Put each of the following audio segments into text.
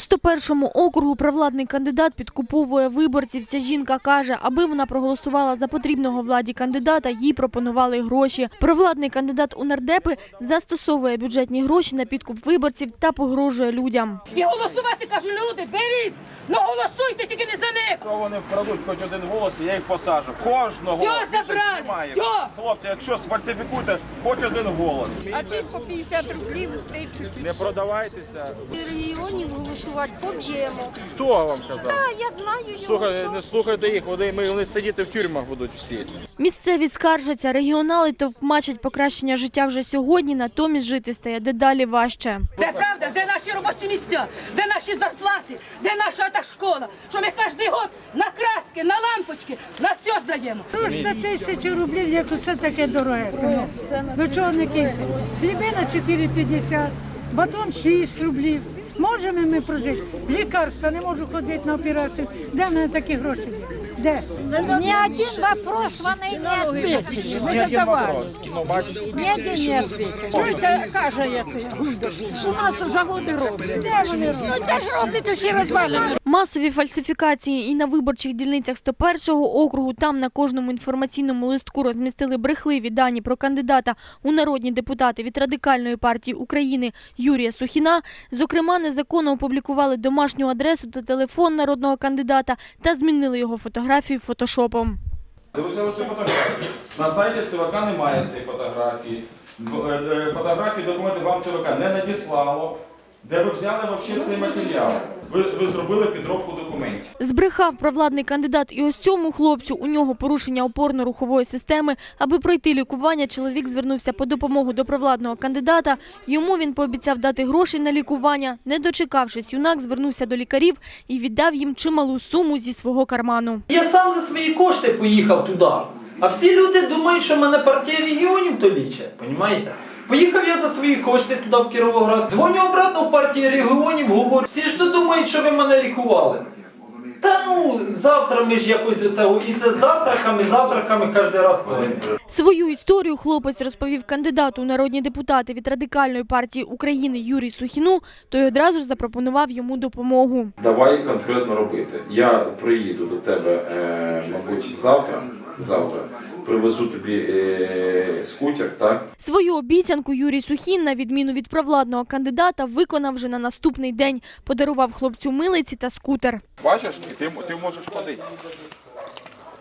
101-му округу провладний кандидат підкуповує виборців. Ця жінка каже, аби вона проголосувала за потрібного владі кандидата, їй пропонували гроші. Провладний кандидат у нардепи застосовує бюджетні гроші на підкуп виборців та погрожує людям. І голосувати кажу, люди, беріть! Ну голосуйте тільки не за них! Якщо вони вкрадуть хоч один голос, я їх посажу. Кожного Йо, більше забрали! Хлопці, якщо сфальсифікуєте хоч один голос. А ти по 50 рублів ти Не продавайтеся. регіонів голосувати поб'ємо. Хто вам казав? А я знаю його. Слухай, не слухайте їх, вони, ми- вони сидіти в тюрмах будуть всі. Місцеві скаржаться, регіонали товкмачать покращення життя вже сьогодні, натомість жити стає дедалі важче. Де правда, де наші робочі місця, де наші зарплати, де наша та школа, що ми кожен год на краски, на лампочки, на все здаємо. Трошки тисячі рублів, як усе таке дороге. Ви чого не киньте? Хлібина 4,50, батон 6 рублів. Можемо ми прожити? Лікарства, не можу ходити на операцію. Де в мене такі гроші? Де? Ни один вопрос вони не ответили. Мы задавали. Ну, бачите, один не ответил. Что это кажете? У нас заводи роблять. Де вони роблять? Ну, де ж роблять усі розвалені? Масові фальсифікації і на виборчих дільницях 101-го округу. Там на кожному інформаційному листку розмістили брехливі дані про кандидата у народні депутати від радикальної партії України Юрія Сухіна. Зокрема, незаконно опублікували домашню адресу та телефон народного кандидата та змінили його фотографію фотошопом. Де на цю фотографію? На сайті ЦВК немає цієї фотографії. Е, е, Фотографії документи вам ЦВК не надіслало. Де ви взяли взагалі цей матеріал? Ви, ви зробили підробку документів. Збрехав провладний кандидат і ось цьому хлопцю. У нього порушення опорно-рухової системи. Аби пройти лікування, чоловік звернувся по допомогу до провладного кандидата. Йому він пообіцяв дати гроші на лікування. Не дочекавшись, юнак звернувся до лікарів і віддав їм чималу суму зі свого карману. Я сам за свої кошти поїхав туди. А всі люди думають, що мене партія регіонів то лічить, понімаєте? Поїхав я за свої кошти туди в Кіровоград. Дзвоню обратно в партію регіонів, говорю, всі ж то думають, що ви мене лікували. Та ну, завтра ми ж якось до цього, і це завтраками, завтраками кожен раз говоримо. Свою історію хлопець розповів кандидату у народні депутати від радикальної партії України Юрій Сухіну. Той одразу ж запропонував йому допомогу. Давай конкретно робити. Я приїду до тебе, е, мабуть, завтра. Завтра привезу тобі е, скутер, так? Свою обіцянку Юрій Сухін, на відміну від провладного кандидата, виконав вже на наступний день. Подарував хлопцю милиці та скутер. Бачиш, ти, ти можеш ходити.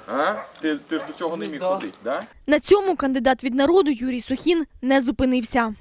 А? Ти, ти ж до цього не міг ходити, да? На цьому кандидат від народу Юрій Сухін не зупинився.